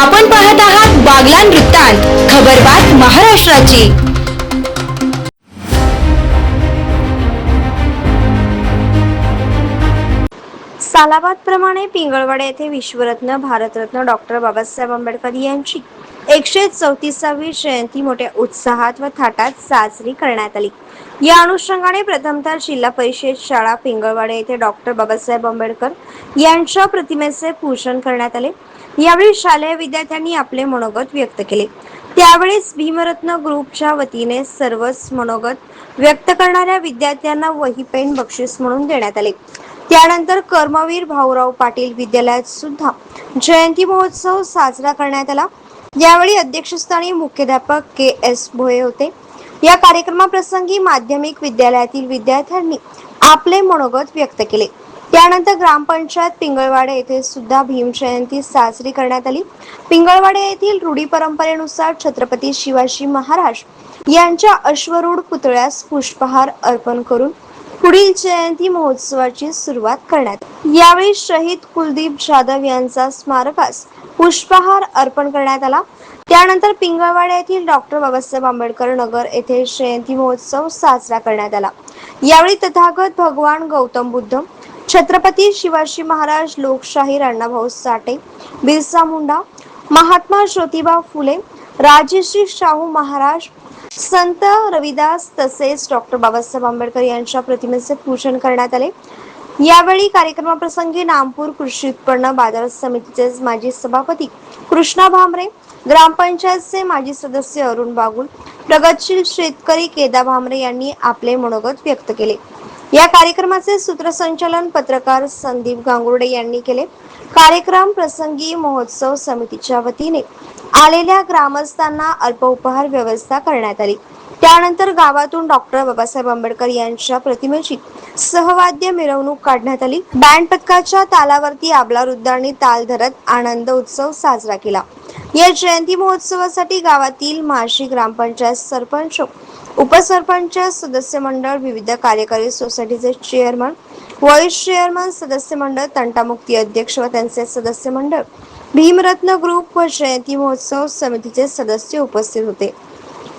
आपण पाहत आहात बागलान वृत्तांत खबरबात महाराष्ट्राची. सालाबादप्रमाणे पिंगळवाडा येथे विश्वरत्न भारतरत्न डॉक्टर बाबासाहेब आंबेडकर यांची एकशे चौतीसावी जयंती मोठ्या उत्साहात व थाटात साजरी करण्यात आली. या अनुषंगाने प्रथमतः जिल्हा परिषद शाळा पिंगळवाडे येथे डॉक्टर बाबासाहेब आंबेडकर यांच्या प्रतिमेचे पूजन करण्यात आले. यावेळी शालेय विद्यार्थ्यांनी आपले मनोगत व्यक्त केले. त्यावेळेस भीमरत्न ग्रुपच्या वतीने सर्वच मनोगत व्यक्त करणाऱ्या विद्यार्थ्यांना वही पेन बक्षीस म्हणून देण्यात आले. त्यानंतर कर्मवीर भाऊराव पाटील विद्यालयात सुद्धा जयंती महोत्सव साजरा करण्यात आला. यावेळी अध्यक्षस्थानी मुख्याध्यापक के एस भोये होते. या कार्यक्रमाप्रसंगी माध्यमिक विद्यालयातील विद्यार्थ्यांनी आपले मनोगत व्यक्त केले. त्यानंतर ग्रामपंचायत पिंगळवाडे येथे सुद्धा भीम जयंती साजरी करण्यात आली. पिंगळवाडे येथील रूढी परंपरेनुसार छत्रपती शिवाजी महाराज यांच्या अश्वरूढ पुतळ्यास पुष्पहार अर्पण करून पुढील जयंती महोत्सवाची सुरुवात करण्यात यावेळी शहीद कुलदीप जाधव यांचा स्मारकास पुष्पहार अर्पण करण्यात आला. त्यानंतर पिंगळवाडा येथील डॉक्टर बाबासाहेब आंबेडकर नगर येथे जयंती महोत्सव साजरा करण्यात आला. यावेळी तथागत भगवान गौतम बुद्ध छत्रपती शिवाजी महाराज लोकशाही अण्णाभाऊ साठे बिरसा मुंडा महात्मा ज्योतिबा फुले राजश्री शाहू महाराज संत रविदास तसेच डॉक्टर बाबासाहेब आंबेडकर यांच्या प्रतिमेचे पूजन करण्यात आले. यावेळी कार्यक्रमाप्रसंगी नामपूर कृषी उत्पन्न बाजार समितीचे माजी सभापती कृष्णा भामरे ग्रामपंचायतचे माजी सदस्य अरुण बागुल प्रगतशील शेतकरी केदा भामरे यांनी आपले मनोगत व्यक्त केले. या कार्यक्रमाचे सूत्रसंचालन पत्रकार संदीप गांगुर्डे यांनी केले. कार्यक्रम प्रसंगी महोत्सव समितीच्या वतीने आलेल्या ग्रामस्थांना अल्प उपहार व्यवस्था करण्यात आली. त्यानंतर गावातून डॉक्टर बाबासाहेब आंबेडकर यांच्या प्रतिमेची सहवाद्य मिरवणूक काढण्यात आली. बँड पथकाच्या तालावरती आबला वृद्धांनी ताल धरत आनंद उत्सव साजरा केला. या जयंती महोत्सवासाठी गावातील माशी ग्रामपंचायत सरपंच उपसरपंच सदस्य मंडळ विविध कार्यकारी सोसायटीचे चेअरमन व्हाईस चेअरमन सदस्य मंडळ तंटामुक्ती अध्यक्ष व त्यांचे सदस्य मंडळ भीमरत्न ग्रुप व जयंती महोत्सव समितीचे सदस्य उपस्थित होते.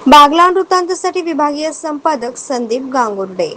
बागलान वृत्तांतासाठी विभागीय संपादक संदीप गांगुर्डे.